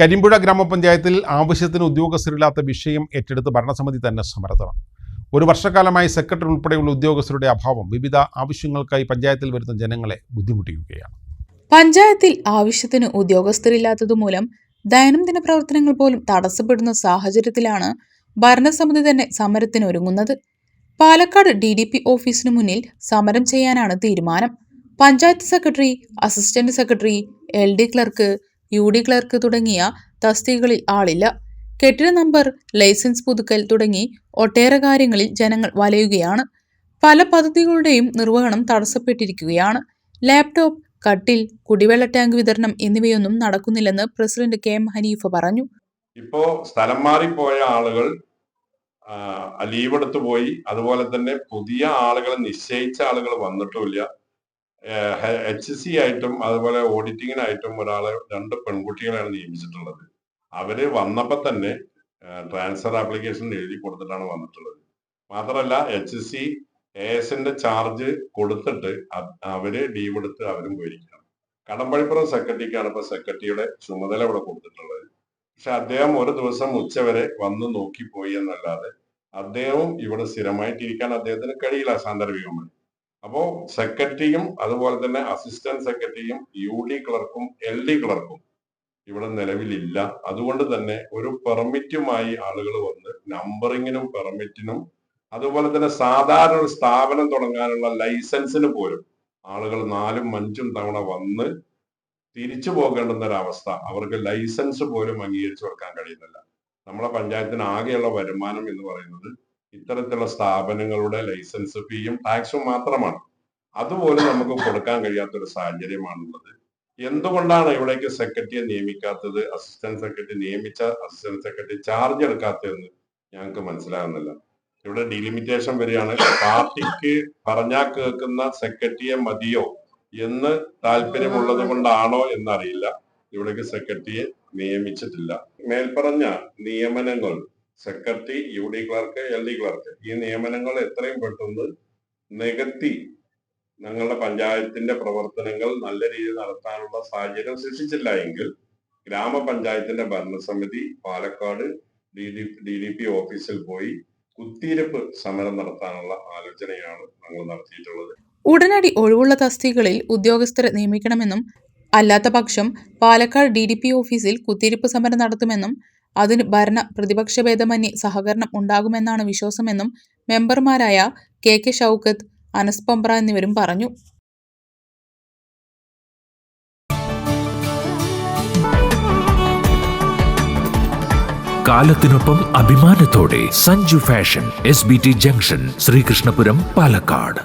കരിമ്പുഴ ഗ്രാമപഞ്ചായത്തിൽ ആവശ്യത്തിന് ഉദ്യോഗസ്ഥരില്ലാത്ത വിഷയം ഏറ്റെടുത്ത് ഭരണസമിതി തന്നെ സമരത്തണം. ഒരു വർഷക്കാലമായി സെക്രട്ടറി ഉൾപ്പെടെയുള്ള ഉദ്യോഗസ്ഥരുടെ അഭാവം വിവിധ ആവശ്യങ്ങൾക്കായി പഞ്ചായത്തിൽ വരുന്ന ജനങ്ങളെ ബുദ്ധിമുട്ടിക്കുകയാണ്. പഞ്ചായത്തിൽ ആവശ്യത്തിന് ഉദ്യോഗസ്ഥരില്ലാത്തതുമൂലം ദൈനംദിന പ്രവർത്തനങ്ങൾ പോലും തടസ്സപ്പെടുന്ന സാഹചര്യത്തിലാണ് ഭരണസമിതി തന്നെ സമരത്തിനൊരുങ്ങുന്നത്. പാലക്കാട് ഡി ഡി പി ഓഫീസിനു മുന്നിൽ സമരം ചെയ്യാനാണ് തീരുമാനം. Panchayat secretary assistant secretary L D clerk U D clerk തുടങ്ങിയ തസ്തികകളിൽ ആളില്ല. കെട്ടിട നമ്പർ ലൈസൻസ് പുതുക്കൽ തുടങ്ങി ഒട്ടേറെ കാര്യങ്ങളിൽ ജനങ്ങൾ വലയുകയാണ്. പല പദ്ധതികളുടെയും നിർവഹണം തടസ്സപ്പെട്ടിരിക്കുകയാണ്. ലാപ്ടോപ്പ് കട്ടിൽ കുടിവെള്ള ടാങ്ക് വിതരണം എന്നിവയൊന്നും നടക്കുന്നില്ലെന്ന് പ്രസിഡന്റ് കെ എം ഹനീഫ് പറഞ്ഞു. ഇപ്പോ സ്ഥലം മാറിപ്പോയ ആളുകൾ ലീവ് എടുത്തു പോയി. അതുപോലെ തന്നെ പുതിയ ആളുകൾ നിശ്ചയിച്ച ആളുകൾ വന്നിട്ടുമില്ല എച്ച് സി ആയിട്ടും അതുപോലെ ഓഡിറ്റിങ്ങിനായിട്ടും ഒരാളെ രണ്ട് പെൺകുട്ടികളെയാണ് നിയമിച്ചിട്ടുള്ളത്. അവർ വന്നപ്പോ തന്നെ ട്രാൻസ്ഫർ ആപ്ലിക്കേഷൻ എഴുതി കൊടുത്തിട്ടാണ് വന്നിട്ടുള്ളത്. മാത്രമല്ല എച്ച് സി എസിന്റെ ചാർജ് കൊടുത്തിട്ട് അവർ ലീവ് എടുത്ത് അവരും പോയിരിക്കണം കടമ്പഴിപ്പുറം സെക്രട്ടറിക്കാണ് ഇപ്പൊ സെക്രട്ടറിയുടെ ചുമതല ഇവിടെ കൊടുത്തിട്ടുള്ളത്. പക്ഷെ അദ്ദേഹം ഒരു ദിവസം ഉച്ചവരെ വന്ന് നോക്കിപ്പോയി എന്നല്ലാതെ അദ്ദേഹവും ഇവിടെ സ്ഥിരമായിട്ടിരിക്കാൻ അദ്ദേഹത്തിന് കഴിയില്ല സാന്ദർഭികമായി. അപ്പോ സെക്രട്ടറിയും അതുപോലെ തന്നെ അസിസ്റ്റന്റ് സെക്രട്ടറിയും യു ഡി ക്ലർക്കും എൽ ഡി ക്ലർക്കും ഇവിടെ നിലവിലില്ല അതുകൊണ്ട് തന്നെ ഒരു പെർമിറ്റുമായി ആളുകൾ വന്ന് നമ്പറിങ്ങിനും പെർമിറ്റിനും അതുപോലെ തന്നെ സാധാരണ ഒരു സ്ഥാപനം തുടങ്ങാനുള്ള ലൈസൻസിന് പോലും ആളുകൾ നാലും അഞ്ചും തവണ വന്ന് തിരിച്ചു പോകേണ്ടുന്ന അവസ്ഥ. അവർക്ക് ലൈസൻസ് പോലും അംഗീകരിച്ചു വെക്കാൻ കഴിയുന്നില്ല നമ്മുടെ പഞ്ചായത്തിന് ആകെയുള്ള വരുമാനം എന്ന് പറയുന്നത് ഇത്തരത്തിലുള്ള സ്ഥാപനങ്ങളുടെ ലൈസൻസ് ഫീയും ടാക്സും മാത്രമാണ്. അതുപോലെ നമുക്ക് കൊടുക്കാൻ കഴിയാത്ത ഒരു സാഹചര്യമാണുള്ളത്. എന്തുകൊണ്ടാണ് ഇവിടേക്ക് സെക്രട്ടറിയെ നിയമിക്കാത്തത് അസിസ്റ്റന്റ് സെക്രട്ടറി നിയമിച്ച അസിസ്റ്റന്റ് സെക്രട്ടറി ചാർജ് എടുക്കാത്തതെന്ന് ഞങ്ങൾക്ക് മനസ്സിലാകുന്നില്ല. ഇവിടെ ഡിലിമിറ്റേഷൻ വരികയാണ്. പാർട്ടിക്ക് പറഞ്ഞാൽ കേൾക്കുന്ന സെക്രട്ടറിയെ മതിയോ എന്ന് താല്പര്യമുള്ളത് കൊണ്ടാണോ എന്നറിയില്ല. ഇവിടേക്ക് സെക്രട്ടറിയെ നിയമിച്ചിട്ടില്ല. മേൽപ്പറഞ്ഞ നിയമനങ്ങൾ secretary U D clerk L D clerk. ഈ നിയമനങ്ങൾ എത്രയും പെട്ടെന്ന് നികത്തി ഞങ്ങളുടെ പഞ്ചായത്തിന്റെ പ്രവർത്തനങ്ങൾ നല്ല രീതിയിൽ നടത്താനുള്ള സാഹചര്യം സൃഷ്ടിച്ചില്ല എങ്കിൽ ഗ്രാമപഞ്ചായത്തിന്റെ ഭരണസമിതി Palakkad D D D D P ഓഫീസിൽ പോയി കുത്തിയിരിപ്പ് സമരം നടത്താനുള്ള ആലോചനയാണ് ഞങ്ങൾ നടത്തിയിട്ടുള്ളത്. ഉടനടി ഒഴിവുള്ള തസ്തികകളിൽ ഉദ്യോഗസ്ഥരെ നിയമിക്കണമെന്നും അല്ലാത്ത പക്ഷം പാലക്കാട് ഡി ഡി പി ഓഫീസിൽ കുത്തിയിരിപ്പ് സമരം നടത്തുമെന്നും അതിന് ഭരണ പ്രതിപക്ഷ ഭേദമന്യേ സഹകരണം ഉണ്ടാകുമെന്നാണ് വിശ്വാസമെന്നും മെമ്പർമാരായ കെ കെ ഷൗക്കത്ത് അനസ് പമ്പ്ര എന്നിവരും പറഞ്ഞു. കാലത്തിനൊപ്പം അഭിമാനത്തോടെ Sanju fashion S B T junction Sreekrishnapuram Palakkad.